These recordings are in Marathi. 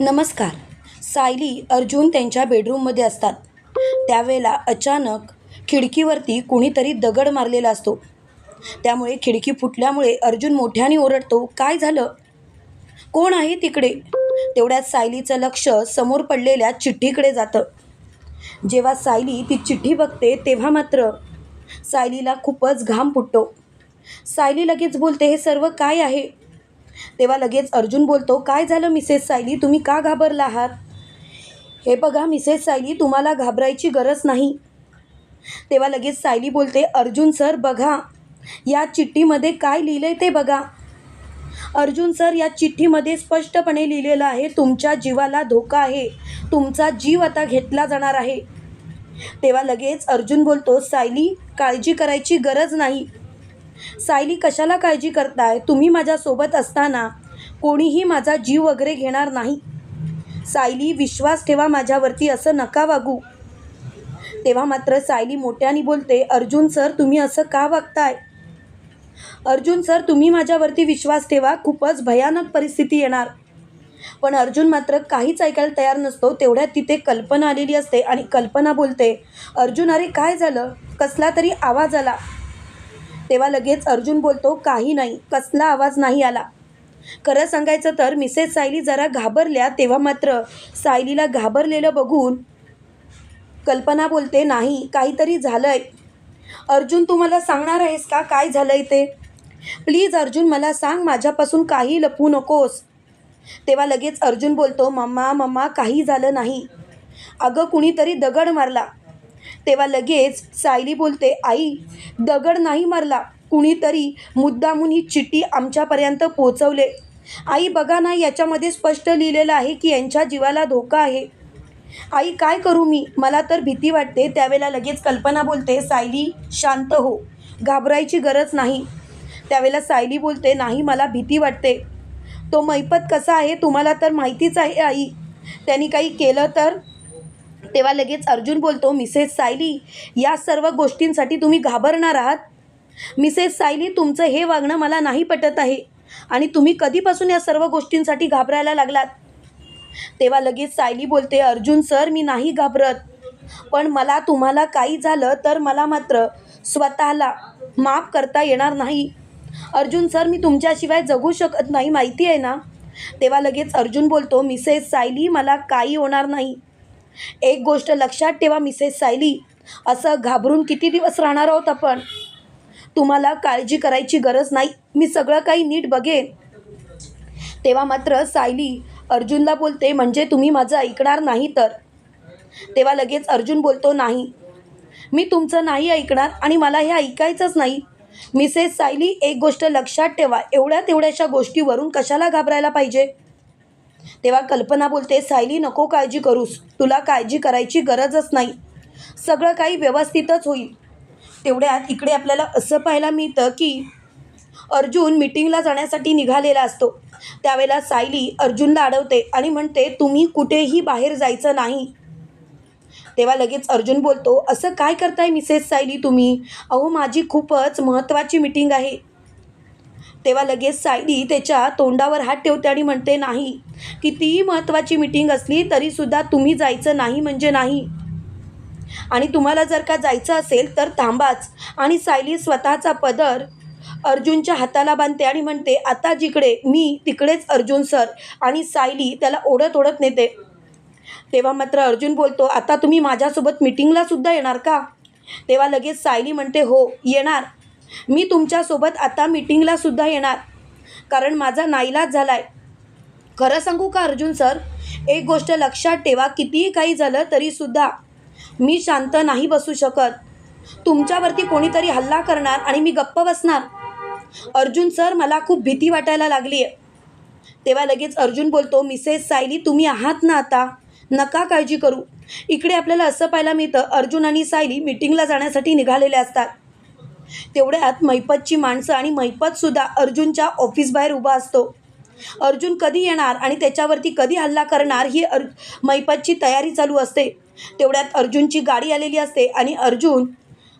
नमस्कार. सायली अर्जुन त्यांच्या बेडरूममध्ये असतात. त्यावेळेला अचानक खिडकीवरती कुणीतरी दगड मारलेला असतो. त्यामुळे खिडकी फुटल्यामुळे अर्जुन मोठ्याने ओरडतो काय झालं? कोण आहे तिकडे? तेवढ्यात सायलीचं लक्ष समोर पडलेल्या चिठ्ठीकडे जातं. जेव्हा सायली ती चिठ्ठी बघते तेव्हा मात्र सायलीला खूपच घाम फुटतो. सायली लगेच बोलते हे सर्व काय आहे? तेव्हा लगेच अर्जुन बोलतो काय झालं मिसेस सायली? तुम्ही का घाबरला आहात? हे बघा मिसेस सायली तुम्हाला घाबरायची गरज नाही. तेव्हा लगेच सायली बोलते अर्जुन सर बघा या चिठ्ठीमध्ये काय लिहिलं आहे ते बघा. अर्जुन सर या चिठ्ठीमध्ये स्पष्टपणे लिहिलेलं आहे तुमच्या जीवाला धोका आहे तुमचा जीव आता घेतला जाणार आहे. तेव्हा लगेच अर्जुन बोलतो सायली काळजी करायची गरज नाही सायली कशाला काळजी करताय? तुम्ही माझ्यासोबत असताना कोणीही माझा जीव वगैरे घेणार नाही. सायली विश्वास ठेवा माझ्यावरती असं नका वागू. तेव्हा मात्र सायली मोठ्याने बोलते अर्जुन सर तुम्ही असं का वागताय? अर्जुन सर तुम्ही माझ्यावरती विश्वास ठेवा खूपच भयानक परिस्थिती येणार. पण अर्जुन मात्र काहीच ऐकायला तयार नसतो तेवढ्यात तिथे कल्पना आलेली असते आणि कल्पना बोलते अर्जुन अरे काय झालं? कसला तरी आवाज आला. तेव्हा लगेच अर्जुन बोलतो काही नाही कसला आवाज नाही आला. खरं सांगायचं तर मिसेस सायली जरा घाबरल्या तेव्हा मात्र सायलीला घाबरलेलं बघून कल्पना बोलते नाही काहीतरी झालं आहे अर्जुन तू मला सांगणार आहेस का? काय झालं आहे ते? प्लीज अर्जुन मला सांग माझ्यापासून काही लपवू नकोस. तेव्हा लगेच अर्जुन बोलतो मम्मा मम्मा काही झालं नाही. अगं कुणीतरी दगड मारला. तेव्हा लगेच सायली बोलते आई दगड नाही मारला. कुणीतरी मुद्दामून ही चिठ्ठी आमच्यापर्यंत पोचवले. आई बघा ना याच्यामध्ये स्पष्ट लिहिलेलं आहे की यांच्या जीवाला धोका आहे. आई काय करू मी? मला तर भीती वाटते. त्यावेळेला लगेच कल्पना बोलते सायली शांत हो. घाबरायची गरज नाही. त्यावेळेला सायली बोलते नाही मला भीती वाटते. तो मैपत कसा आहे? तुम्हाला तर माहितीच आहे आई. त्यांनी काही केलं तर तेव्हा लगेच अर्जुन बोलतो मिसेस सायली या सर्व गोष्टींसाठी तुम्ही घाबरणार आहात. मिसेस सायली तुमचं हे वागणं मला नाही पटत आहे आणि तुम्ही कधीपासून या सर्व गोष्टींसाठी घाबरायला लागलात? तेव्हा लगेच सायली बोलते अर्जुन सर मी नाही घाबरत पण मला तुम्हाला काही झालं तर मला मात्र स्वतःला माफ करता येणार नाही. अर्जुन सर मी तुमच्याशिवाय जगू शकत नाही माहिती आहे ना? तेव्हा लगेच अर्जुन बोलतो मिसेस सायली मला काही होणार नाही. एक गोष्ट लक्षात ठेवा मिसेस सायली. असं घाबरून किती दिवस राहणार आहोत आपण? तुम्हाला काळजी करायची गरज नाही. मी सगळं काही नीट बघेन. तेव्हा मात्र सायली अर्जुनला बोलते म्हणजे तुम्ही माझं ऐकणार नाही तर? तेव्हा लगेच अर्जुन बोलतो नाही. मी तुमचं नाही ऐकणार आणि मला हे ऐकायचंच नाही. मिसेस सायली एक गोष्ट लक्षात ठेवा. एवढ्या तेवढ्याशा गोष्टीवरून कशाला घाबरायला पाहिजे? तेव्हा कल्पना बोलते सायली नको काळजी करूस. तुला काळजी करायची गरजच नाही. सगळं काही व्यवस्थितच होईल. तेवढ्यात इकडे आपल्याला असं पाहायला मिळतं की अर्जुन मिटिंगला जाण्यासाठी निघालेला असतो. त्यावेळेला सायली अर्जुनला अडवते आणि म्हणते तुम्ही कुठेही बाहेर जायचं नाही. तेव्हा लगेच अर्जुन बोलतो असं काय करताय मिसेस सायली तुम्ही? अहो माझी खूपच महत्त्वाची मिटिंग आहे. तेव्हा लगेच सायली त्याच्या तोंडावर हात ठेवते आणि म्हणते नाही कितीही महत्त्वाची मिटिंग असली तरीसुद्धा तुम्ही जायचं नाही म्हणजे नाही. आणि तुम्हाला जर का जायचं असेल तर थांबाच. आणि सायली स्वतःचा पदर अर्जुनच्या हाताला बांधते आणि म्हणते आता जिकडे मी तिकडेच अर्जुन सर. आणि सायली त्याला ओढत ओढत नेते. तेव्हा मात्र अर्जुन बोलतो आता तुम्ही माझ्यासोबत मिटिंगला सुद्धा येणार का? तेव्हा लगेच सायली म्हणते हो येणार. मी तुमच्यासोबत आता मीटिंगला सुद्धा येणार. कारण माझा नाईलाज झाला आहे खरं सांगू का अर्जुन सर? एक गोष्ट लक्षात ठेवा कितीही काही झालं तरीसुद्धा मी शांत नाही बसू शकत. तुमच्यावरती कोणीतरी हल्ला करणार आणि मी गप्प बसणार. अर्जुन सर मला खूप भीती वाटायला लागली आहे तेव्हा लगेच अर्जुन बोलतो मिसेस सायली तुम्ही आहात ना आता? नका काळजी करू. इकडे आपल्याला असं पाहायला मिळतं अर्जुन आणि सायली मिटिंगला जाण्यासाठी निघालेले असतात. तेवढ्यात मैपतची माणसं आणि मैपतसुद्धा अर्जुनच्या ऑफिसबाहेर उभा असतो. अर्जुन कधी येणार आणि त्याच्यावरती कधी हल्ला करणार ही अर् मैपतची तयारी चालू असते. तेवढ्यात अर्जुनची गाडी आलेली असते आणि अर्जुन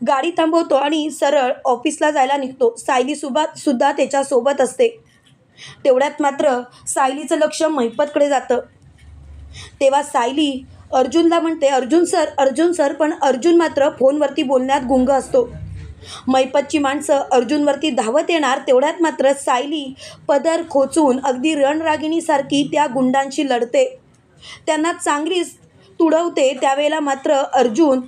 गाडी थांबवतो आणि सरळ ऑफिसला जायला निघतो. सायलीसोबत सुद्धा त्याच्यासोबत असते. तेवढ्यात मात्र सायलीचं लक्ष मैपतकडे जातं. तेव्हा सायली अर्जुनला म्हणते अर्जुन सर अर्जुन सर पण अर्जुन मात्र फोनवरती बोलण्यात गुंग असतो. मैपतची माणसं अर्जुनवरती धावत येणार तेवढ्यात मात्र सायली पदर खोचून अगदी रणरागिणीसारखी त्या गुंडांशी लढते. त्यांना चांगलीच तुडवते त्यावेळेला मात्र अर्जुन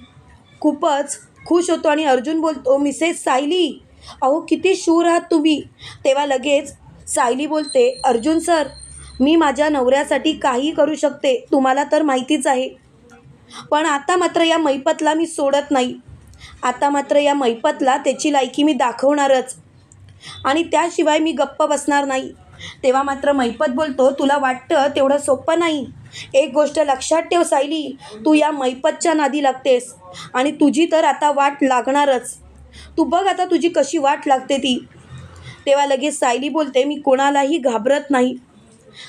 खूपच खुश होतो आणि अर्जुन बोलतो मिसेस सायली अहो किती शूर आहात तुम्ही. तेव्हा लगेच सायली बोलते अर्जुन सर मी माझ्या नवऱ्यासाठी काही करू शकते तुम्हाला तर माहितीच आहे. पण आता मात्र या मैपतला मी सोडत नाही. आता मात्र या मैपतला त्याची लायकी मी दाखवणारच. आणि त्याशिवाय मी गप्प बसणार नाही. तेव्हा मात्र मैपत बोलतो तुला वाटतं तेवढं सोपं नाही? एक गोष्ट लक्षात ठेव सायली तू या मैपतच्या नादी लागतेस. आणि तुझी तर आता वाट लागणारच. तू बघ आता तुझी कशी वाट लागते ती. तेव्हा लगेच सायली बोलते मी कोणालाही घाबरत नाही.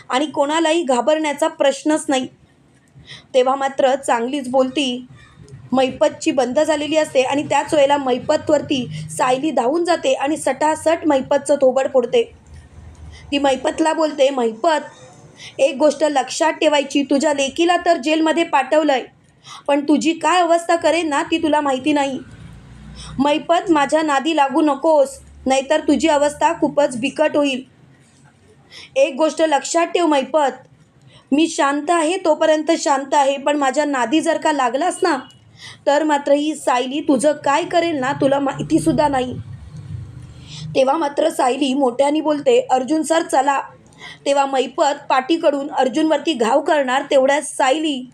आणि कोणालाही घाबरण्याचा प्रश्नच नाही. तेव्हा मात्र चांगलीच बोलती मैपतची बंद झालेली असते आणि त्याच वेळेला मैपतवरती सायली धावून जाते आणि सटासट मैपतचं थोबड फोडते. ती मैपतला बोलते मैपत एक गोष्ट लक्षात ठेवायची तुझ्या लेकीला तर जेलमध्ये पाठवलंय पण तुझी काय अवस्था करेन ना ती तुला माहिती नाही. मैपत माझ्या नादी लागू नकोस नाहीतर तुझी अवस्था खूपच बिकट होईल. एक गोष्ट लक्षात ठेव मैपत मी शांत आहे तोपर्यंत शांत आहे पण माझ्या नादी जर का लागलास ना तर मात्र ही सायली तुझं काय करेल ना तुला माहितीसुद्धा नाही. तेव्हा मात्र सायली मोठ्याने बोलते अर्जुन सर चला. तेव्हा मैपत पाठीकडून अर्जुनवरती घाव करणार तेवढ्यात सायली.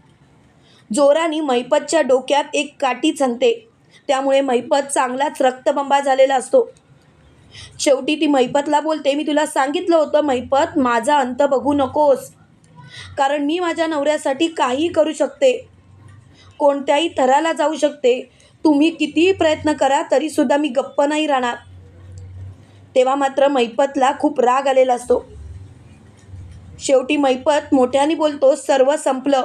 जोराने मैपतच्या डोक्यात एक काठी छनते. त्यामुळे मैपत चांगलाच रक्तबंबा झालेला असतो. शेवटी ती मैपतला बोलते मी तुला सांगितलं होतं मैपत माझा अंत बघू नकोस. कारण मी माझ्या नवऱ्यासाठी काहीही करू शकते. कोणत्याही थराला जाऊ शकते. तुम्ही कितीही प्रयत्न करा तरीसुद्धा मी गप्प नाही राहणार. तेव्हा मात्र मैपतला खूप राग आलेला असतो. शेवटी मैपत मोठ्याने बोलतो सर्व संपलं.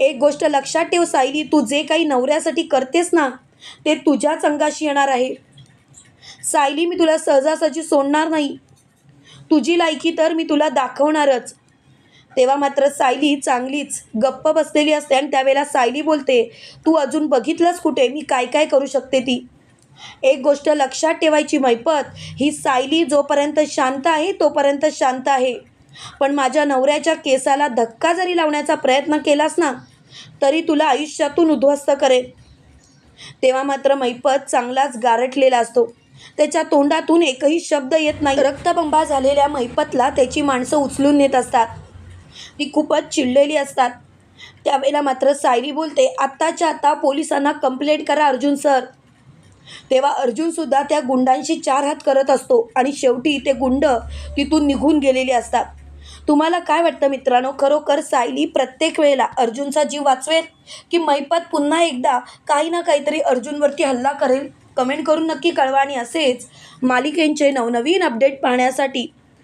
एक गोष्ट लक्षात ठेव सायली तू जे काही नवऱ्यासाठी करतेस ना ते तुझ्याच अंगाशी येणार आहे. सायली मी तुला सहजासहजी सोडणार नाही. तुझी लायकी तर मी तुला दाखवणारच. तेव्हा मात्र सायली चांगलीच गप्प बसलेली असते आणि त्यावेळेला सायली बोलते तू अजून बघितलंस कुठे? मी काय काय करू शकते ती? एक गोष्ट लक्षात ठेवायची मैपत ही सायली जोपर्यंत शांत आहे तोपर्यंत शांत आहे. पण माझ्या नवऱ्याच्या केसाला धक्का जरी लावण्याचा प्रयत्न केलास ना तरी तुला आयुष्यातून उद्ध्वस्त करेल तेव्हा मात्र मैपत चांगलाच गारटलेला असतो. त्याच्या तोंडातून एकही शब्द येत नाही. रक्तबंबा झालेल्या मैपतला त्याची माणसं उचलून नेत असतात. ती खूपच चिडलेली असतात. त्यावेळेला मात्र सायली बोलते आत्ताच्या आत्ता पोलिसांना कंप्लेंट करा अर्जुन सर. तेव्हा अर्जुनसुद्धा त्या गुंडांशी चार हात करत असतो आणि शेवटी ते गुंड तिथून निघून गेलेले असतात. तुम्हाला काय वाटतं मित्रांनो? खरोखर सायली प्रत्येक वेळेला अर्जुनचा जीव वाचवेल की मैपत पुन्हा एकदा काही ना काहीतरी अर्जुनवरती हल्ला करेल? कमेंट करून नक्की कळवा आणि असेच मालिकेंचे नवनवीन अपडेट पाहण्यासाठी